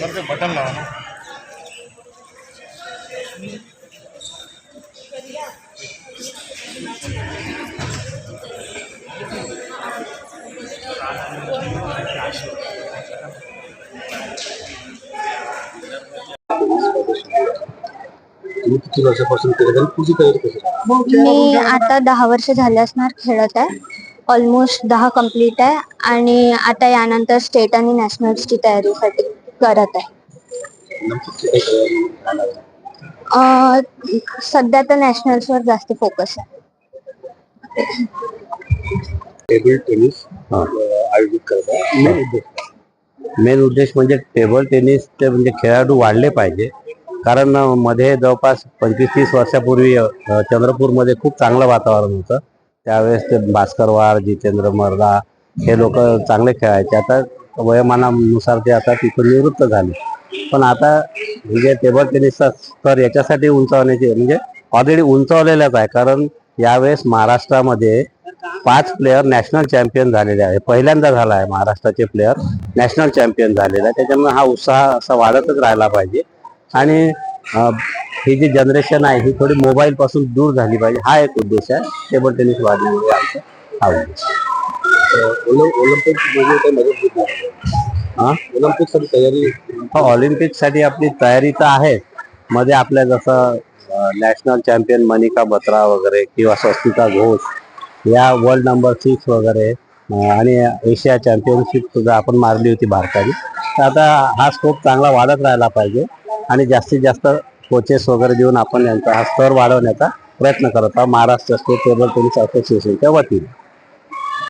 तर ते बटन लावा ना. तुम्ही किती वर्षापासून करत आणि तुझी तयारी कशी आहे? मी आता दहा वर्ष झाले असणार खेळत आहे. ऑलमोस्ट दहा कंप्लीट आहे. आणि आता यानंतर स्टेट आणि नॅशनल्सची तयारीसाठी. करत आहे. सध्या तर नॅशनल्सवर जास्त फोकस आहे. टेबल टेनिस आयोजित करत मेन उद्देश म्हणजे टेबल टेनिस ते म्हणजे खेळाडू वाढले पाहिजे. कारण मध्ये जवळपास पंचवीस तीस वर्षापूर्वी चंद्रपूरमध्ये खूप चांगलं वातावरण होतं. त्यावेळेस ते भास्कर वार जितेंद्र मर्दा हे लोक चांगले खेळायचे. आता वयोमानानुसार ते आता तिथून निवृत्त झाले. पण आता म्हणजे टेबल टेनिसचा स्तर याच्यासाठी उंचावण्याचे म्हणजे ऑलरेडी उंचावलेलाच आहे. कारण यावेळेस महाराष्ट्रामध्ये पाच प्लेयर नॅशनल चॅम्पियन झालेले आहे. पहिल्यांदा झाला आहे महाराष्ट्राचे प्लेयर नॅशनल चॅम्पियन झालेला आहे. त्याच्यामुळे हा उत्साह असा वाढतच राहिला पाहिजे. आणि ही जी जनरेशन आहे ही थोडी मोबाईल पासून दूर झाली पाहिजे. हा एक उद्देश आहे. टेबल टेनिस वाढण्यामुळे आमचा हा उद्देश ऑलिम्पिकसाठी मध्ये मदत हा तयारी ऑलिम्पिकसाठी आपली तयारी तर आहे. मध्ये आपल्या जसं नॅशनल चॅम्पियन मनिका बत्रा वगैरे किंवा स्वस्तिका घोष या वर्ल्ड नंबर सिक्स वगैरे आणि एशिया चॅम्पियनशिप सुद्धा आपण मारली होती भारताने. तर आता हा स्कोप चांगला वाढत राहिला पाहिजे आणि जास्तीत जास्त कोचेस वगैरे देऊन आपण यांचा हा स्तर वाढवण्याचा प्रयत्न करत आहोत. महाराष्ट्र स्टेट टेबल टेनिस असोसिएशनच्या वतीने.